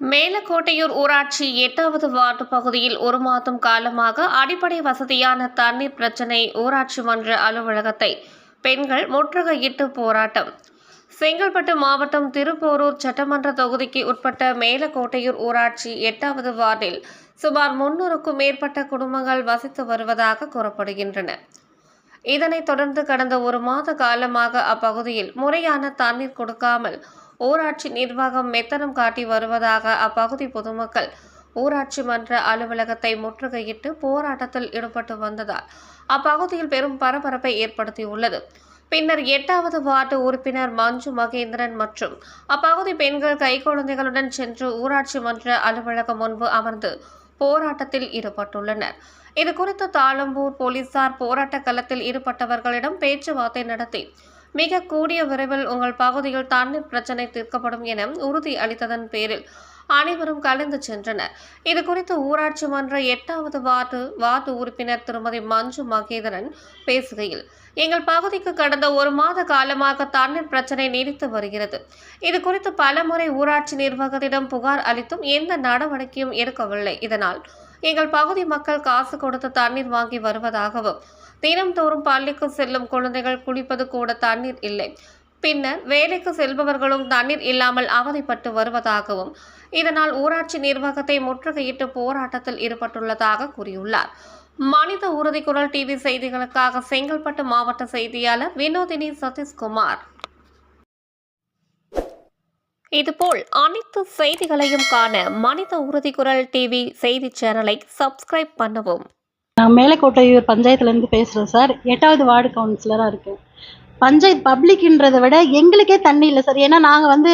மேலக்கோட்டையூர் ஊராட்சி எட்டாவது வார்டு பகுதியில் ஒரு மாதம் காலமாக அடிப்படை வசதியான தண்ணீர் பிரச்சினை ஊராட்சி மன்ற அலுவலகத்தை பெண்கள் முற்றுகையிட்டு போராட்டம். செங்கல்பட்டு மாவட்டம் திருப்போரூர் சட்டமன்ற தொகுதிக்கு உட்பட்ட மேலக்கோட்டையூர் ஊராட்சி எட்டாவது வார்டில் சுமார் முன்னூறுக்கும் மேற்பட்ட குடும்பங்கள் வசித்து வருவதாக கூறப்படுகின்றன. இதனைத் தொடர்ந்து கடந்த ஒரு மாத காலமாக அப்பகுதியில் முறையான தண்ணீர் கொடுக்காமல் ஊராட்சி நிர்வாகம் மெத்தனம் காட்டி வருவதாக அப்பகுதி பொதுமக்கள். ஊராட்சி மன்ற அலுவலகத்தை முற்றுகையிட்டு போராட்டத்தில் ஈடுபட்டு வந்ததால் அப்பகுதியில் பெரும் பரபரப்பை ஏற்படுத்தியுள்ளது. பின்னர் எட்டாவது வார்டு உறுப்பினர் மஞ்சு மகேந்திரன் மற்றும் அப்பகுதி பெண்கள் கைக்குழந்தைகளுடன் சென்று ஊராட்சி மன்ற அலுவலகம் முன்பு அமர்ந்து போராட்டத்தில் ஈடுபட்டுள்ளனர். இது குறித்து தாளம்பூர் போலீசார் போராட்ட களத்தில் ஈடுபட்டவர்களிடம் பேச்சுவார்த்தை நடத்தி மிக கூடிய விரைவில் உங்கள் பகுதியில் தண்ணீர் பிரச்சனை தீர்க்கப்படும் என உறுதி அளித்ததன் பேரில் அனைவரும் கலந்து சென்றனர். இது குறித்து ஊராட்சி மன்ற எட்டாவது வார்டு வார்டு உறுப்பினர் திருமதி மஞ்சு மகேதரன் பேசுகையில் எங்கள் பகுதிக்கு கடந்த ஒரு மாத காலமாக தண்ணீர் பிரச்சனை நீடித்து வருகிறது. இது குறித்து பலமுறை ஊராட்சி நிர்வாகத்திடம் புகார் அளித்தும் எந்த நடவடிக்கையும் எடுக்கவில்லை. இதனால் எங்கள் பகுதி மக்கள் காசு கொடுத்து தண்ணீர் வாங்கி வருவதாகவும் தினம்தோறும் பள்ளிக்கு செல்லும் குழந்தைகள் குளிப்பது கூட தண்ணீர் இல்லை. பின்னர் வேலைக்கு செல்பவர்களும் தண்ணீர் இல்லாமல் அவதிப்பட்டு வருவதாகவும் இதனால் ஊராட்சி நிர்வாகத்தை முற்றுகையிட்டு போராட்டத்தில் ஈடுபட்டுள்ளதாக கூறியுள்ளார். மனித உறுதி குரல் டிவி செய்திகளுக்காக செங்கல்பட்டு மாவட்ட செய்தியாளர் வினோதினி சதீஷ்குமார். இதுபோல் அனைத்து செய்திகளையும் காண மனித உறுதி குரல் டிவி செய்தி சேனலை சப்ஸ்கிரைப் பண்ணவும். நான் மேலக்கோட்டையூர் பஞ்சாயத்துலேருந்து பேசுகிறேன் சார். எட்டாவது வார்டு கவுன்சிலராக இருக்கேன். பஞ்சாயத்து பப்ளிக்ன்றதை விட எங்களுக்கே தண்ணி இல்லை சார். ஏன்னா நாங்கள் வந்து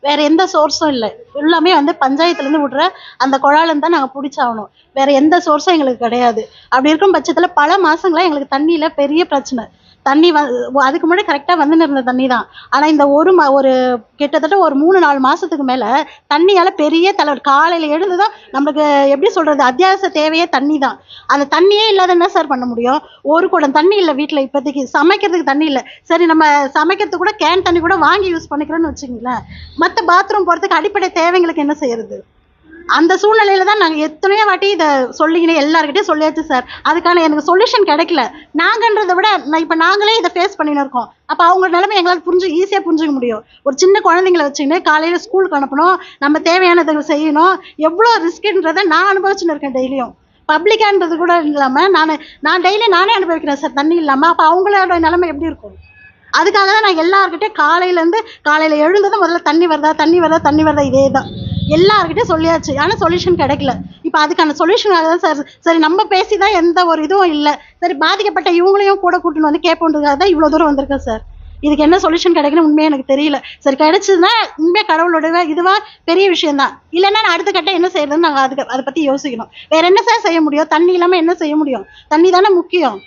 வேறு எந்த சோர்ஸும் இல்லை. எல்லாமே வந்து பஞ்சாயத்துலேருந்து விட்ற அந்த குழாலேருந்து தான் நாங்கள் பிடிச்சாகணும். வேறு எந்த சோர்ஸும் எங்களுக்கு கிடையாது. அப்படி இருக்கும் பட்சத்தில் பல மாதங்களாக எங்களுக்கு தண்ணியில் பெரிய பிரச்சனை. தண்ணி வ அதுக்கு முன்னாடி கரெக்டாக வந்துன்னு இருந்த தண்ணி தான் ஆனால் இந்த ஒரு மா ஒரு கிட்டத்தட்ட ஒரு மூணு நாலு மாதத்துக்கு மேலே தண்ணியால் பெரிய தலை காலையில் எழுந்து தான் நம்மளுக்கு எப்படி சொல்கிறது அத்தியாவசிய தேவையே தண்ணி தான் அந்த தண்ணியே இல்லாத என்ன சார் பண்ண முடியும்? ஒரு குடம் தண்ணி இல்லை வீட்டில் இப்போதைக்கு. சமைக்கிறதுக்கு தண்ணி இல்லை. சரி நம்ம சமைக்கிறதுக்கு கூட கேன் தண்ணி கூட வாங்கி யூஸ் பண்ணிக்கிறோன்னு வச்சுங்களேன் மற்ற பாத்ரூம் போகிறதுக்கு அடிப்படை தேவைங்களுக்கு என்ன செய்யறது? அந்த சூழ்நிலையில தான் நாங்கள் எத்தனையோ வாட்டி இதை சொல்லிக்கினே எல்லாருக்கிட்டையும் சொல்லியாச்சு சார் அதுக்கான எனக்கு சொல்யூஷன் கிடைக்கல. நாங்கன்றதை விட நான் இப்போ நாங்களே இதை ஃபேஸ் பண்ணின்னு இருக்கோம். அப்போ அவங்க நிலைமை எங்களால் புரிஞ்சு ஈஸியாக புரிஞ்சுக்க முடியும். ஒரு சின்ன குழந்தைங்கள வச்சுக்கிட்டு காலையில் ஸ்கூலுக்கு அனுப்பணும். நம்ம தேவையானதை செய்யணும். எவ்வளோ ரிஸ்க்குன்றதை நான் அனுபவிச்சுன்னு இருக்கேன் டெய்லியும். பப்ளிக்கான்றது கூட இல்லாமல் நான் நான் டெய்லி நானே அனுபவிக்கிறேன் சார் தண்ணி இல்லாமல் அப்போ அவங்களோட நிலைமை எப்படி இருக்கும்? அதுக்காக தான் நான் எல்லாருக்கிட்டே காலையிலேருந்து காலையில் எழுந்ததும் முதல்ல தண்ணி வருதா தண்ணி வருதா தண்ணி வருதா இதே தான் எல்லாருக்கிட்டே சொல்லியாச்சு. ஆனால் சொல்யூஷன் கிடைக்கல. இப்போ அதுக்கான சொல்யூஷனாக தான் சார் சரி நம்ம பேசி தான் எந்த ஒரு இதுவும் இல்லை. சரி பாதிக்கப்பட்ட இவங்களையும் கூட கூட்டின்னு வந்து கேட்போன்றதுக்காக தான் இவ்வளோ தூரம் வந்திருக்கேன் சார் இதுக்கு என்ன சொல்யூஷன் கிடைக்குன்னு உண்மையாக எனக்கு தெரியல. சரி கிடைச்சதுன்னா உண்மையாக கடவுளோட இதுவா பெரிய விஷயம் தான் இல்லைன்னா நான் அடுத்த கட்டம் என்ன செய்யறதுன்னு நாங்கள் அதுக்கு அதை பற்றி யோசிக்கணும். வேற என்ன சார் செய்ய முடியும்? தண்ணி இல்லாமல் என்ன செய்ய முடியும்? தண்ணி தானே முக்கியம்.